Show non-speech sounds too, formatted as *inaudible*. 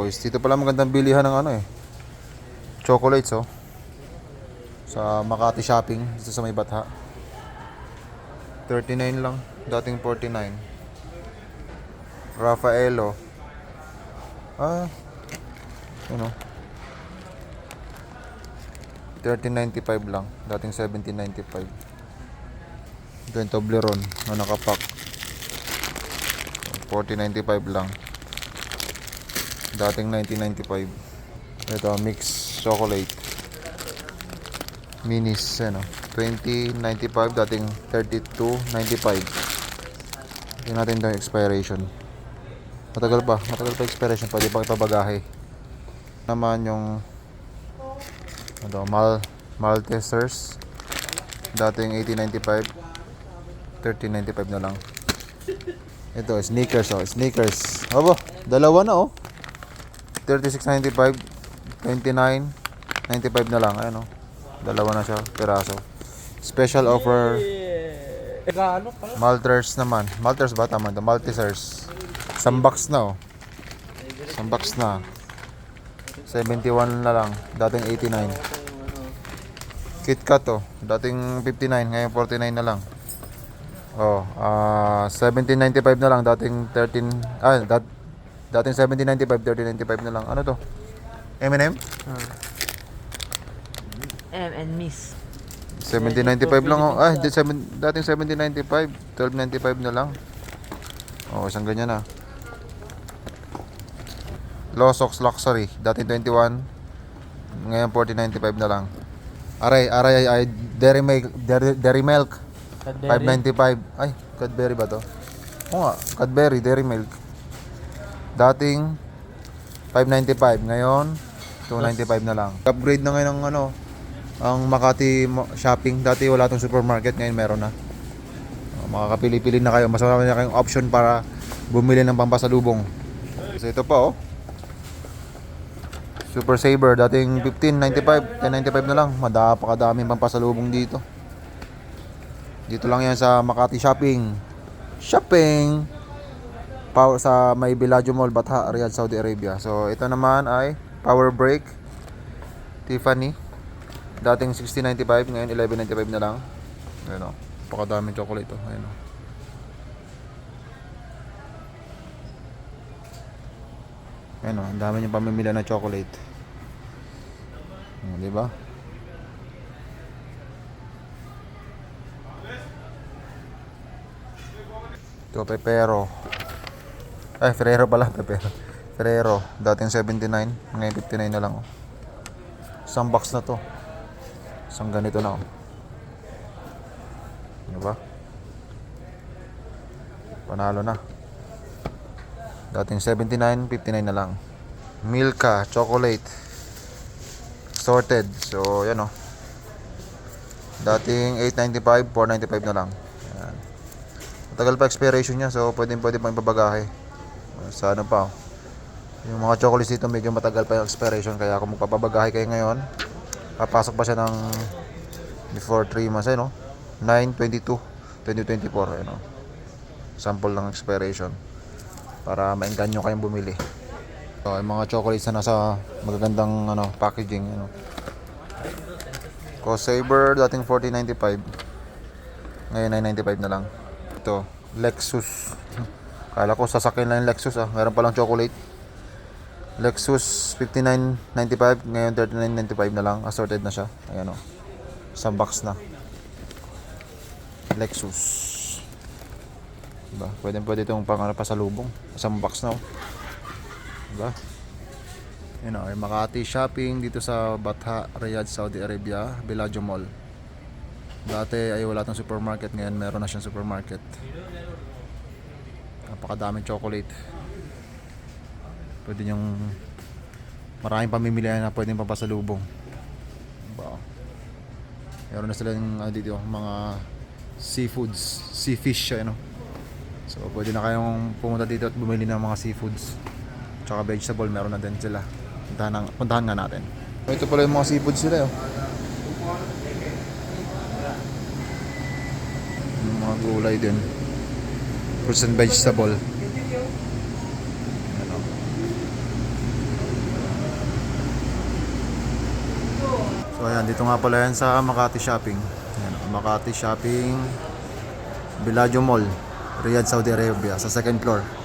turquoise. Dito pala magandang bilihan ng ano eh. Chocolates oh. Sa Makati Shopping, dito sa may Batha. 39 lang, dating 49. Raffaello. Ah, ano? 1395 lang, dating 1795. Ito yung Toblerone na nakapack. 4095 lang. Dating 1995. Ito, mix chocolate. Minis, ano. 2095, dating 3295. Tingnan natin yung expiration. Matagal pa, matagal pa expiration. Pwede pa ipabagahe. Naman yung ano, Mal Maltesers. Dating 1895. 1395 na lang. Ito, sneakers oh, sneakers. Aba, dalawa na oh. 36.95, 29.95 na lang. Ayan oh. Dalawa na siya, piraso. Special offer. Malters naman. Malters ba tama ito? Maltesers. Box na oh. Isang box na. 71 na lang. Dating 89. KitKat oh. Dating 59. Ngayon 49 na lang. Oh, ah 1795 na lang. Dating 13. Ah, dat, dating 1795. 1395 na lang. Ano to? M&M? M and Miss. 1795 lang oh. Ah, dating 1795. 1295 na lang. Oh, isang ganyan na. Losox Luxury. Dating 21. Ngayon 4095 na lang. Aray, aray, ay, Dairy Milk, Dairy, Dairy Milk. 595. Ay, Cadbury ba to? Oo nga, Cadbury, Dairy Milk. Dating 595. Ngayon, 295 na lang. Upgrade na ngayon ng ano, ang Makati Shopping. Dati wala tong supermarket, ngayon meron na. Oh, Makakapili-pili na kayo. Mas marami na kayong option para bumili ng pampasalubong. So ito pa oh. Super Saver, dating 15.95, 10.95 na lang. Madapakadaming pampasalubong dito. Dito lang yan sa Makati Shopping. Shopping! Power sa may Bellagio Mall, Batha, Riyadh, Saudi Arabia. So, ito naman ay Power Break. Tiffany. Dating 16.95, ngayon 11.95 na lang. Ayun o. Pakadaming chocolate o. Ayun o. Ayun o. Ang dami niyong pamimila na chocolate. O, di ba? Ito, Pepero. Ay, Ferrero pala, Pepero. Ferrero, dating 79, ngayon 59 na lang. Oh. Isang box na to. Isang ganito na. Oh. Ano ba? Panalo na. Dating 79, 59 na lang. Milka, chocolate. Sorted. So, yan oh. Dating 895, 495 na lang. Yan. Matagal pa expiration niya, so pwedeng pwede pang ibabagahe. Sa ano pa. Yung mga chocolates dito medyo matagal pa yung expiration kaya kung magpapabagahe kayo ngayon, papasok pa siya ng before 3 months, ayun no? 9-22, 2024, ayun no? Sample ng expiration para maengganyo kayong bumili. So, yung mga chocolates na nasa magagandang ano, packaging, ano. Co Saver dating 40.95. Ngayon 9.95 na lang. Ito, Lexus. *laughs* Kala ko sasakyan lang yung Lexus ah. Meron palang chocolate. Lexus 59.95 ngayon 39.95 na lang. Assorted na siya. Ayan o isang box na. Lexus. Diba? Pwede pwede itong pang ano, pasalubong. Isang box na o diba? Yun o yung Makati shopping dito sa Batha Riyadh Saudi Arabia Bellagio Mall. Dati ay wala tong supermarket. Ngayon meron na siyang supermarket napakadaming chocolate. Pwede yung maraming pamimilihan na pwedeng pampasalubong diba? meron na sila yung ano dito mga seafoods sea fish ano so pwede na kayong pumunta dito at bumili ng mga seafoods. Tsaka vegetable meron na din sila. Puntahan, ng, puntahan nga natin. Ito pala yung mga seafoods sila oh. Yung mga gulay din fruits and vegetable. Ano? So ayan, dito nga pala yan sa Makati Shopping. Ayan, Makati Shopping Villaggio Mall, Riyadh, Saudi Arabia, sa second floor.